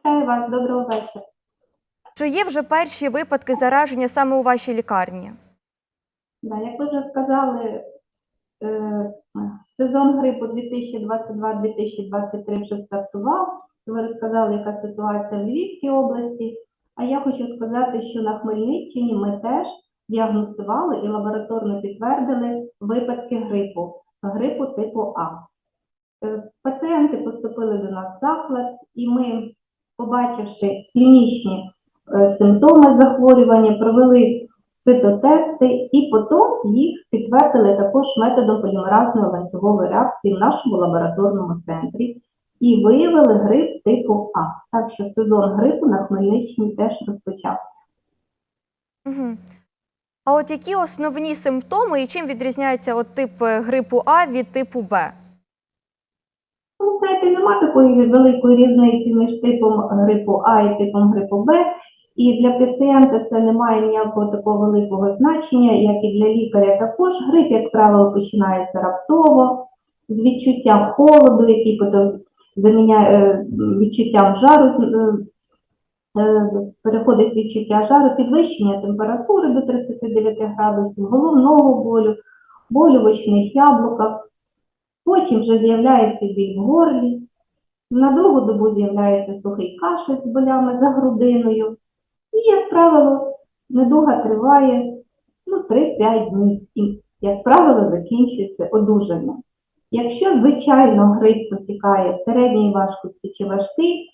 Вітаю вас, доброго вечора. Чи є вже перші випадки зараження саме у вашій лікарні? Да, як ви вже сказали, е, сезон грипу 2022-2023 вже стартував. Ви розказали, яка ситуація в Львівській області. А я хочу сказати, що на Хмельниччині ми теж діагностували і лабораторно підтвердили випадки грипу, грипу типу А. Е, Пацієнти поступили до нас в заклад, і ми, побачивши клінічні е, симптоми захворювання, провели цитотести і потім їх підтвердили також методом полімеразної ланцюгової реакції в нашому лабораторному центрі і виявили грип типу А. Так що сезон грипу на Хмельниччині теж розпочався. Угу. А от які основні симптоми і чим відрізняється от тип е, грипу А від типу Б? Нема такої великої різниці між типом грипу А і типом грипу Б. І для пацієнта це не має ніякого такого великого значення, як і для лікаря також. Грип, як правило, починається раптово, з відчуттям холоду, який потім заміняє е, відчуттям жару, е, е, переходить відчуття жару, підвищення температури до 39 градусів, головного болю, болю в очних яблуках. Потім вже з'являється біль в горлі, на другу добу з'являється сухий кашель з болями за грудиною. І, як правило, недуга триває ну, 3-5 днів і, як правило, закінчується одужанням. Якщо, звичайно, грип протікає середньої важкості чи важкий,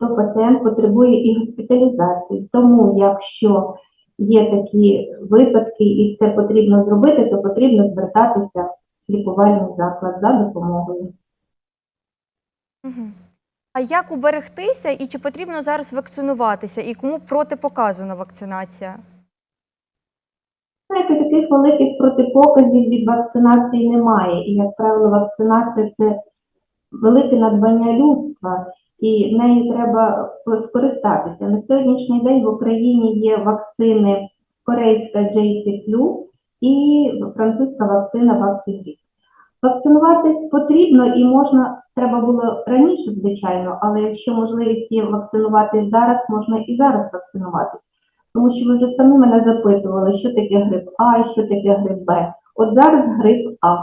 то пацієнт потребує і госпіталізації. Тому, якщо є такі випадки і це потрібно зробити, то потрібно звертатися в лікувальний заклад за допомогою. А як уберегтися і чи потрібно зараз вакцинуватися? І кому протипоказана вакцинація? Знаєте, таких великих протипоказів від вакцинації немає. І, як правило, вакцинація це велике надбання людства, і нею треба скористатися. На сьогоднішній день в Україні є вакцини корейська JCFlu і французька вакцина Vaxigrid. Вакцинуватись потрібно і можна, треба було раніше, звичайно, але якщо можливість є вакцинуватись зараз, можна і зараз вакцинуватись. Тому що ви вже самі мене запитували, що таке грип А і що таке грип Б. От зараз грип А.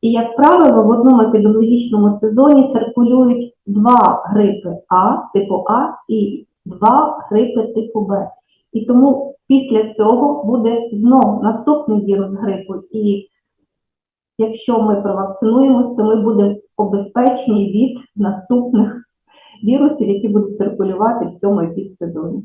І, як правило, в одному епідеміологічному сезоні циркулюють два грипи А, типу А, і два грипи типу Б. І тому після цього буде знов наступний вірус грипу. І якщо ми провакцинуємось, то ми будемо обезпечені від наступних вірусів, які будуть циркулювати в цьому епідсезоні.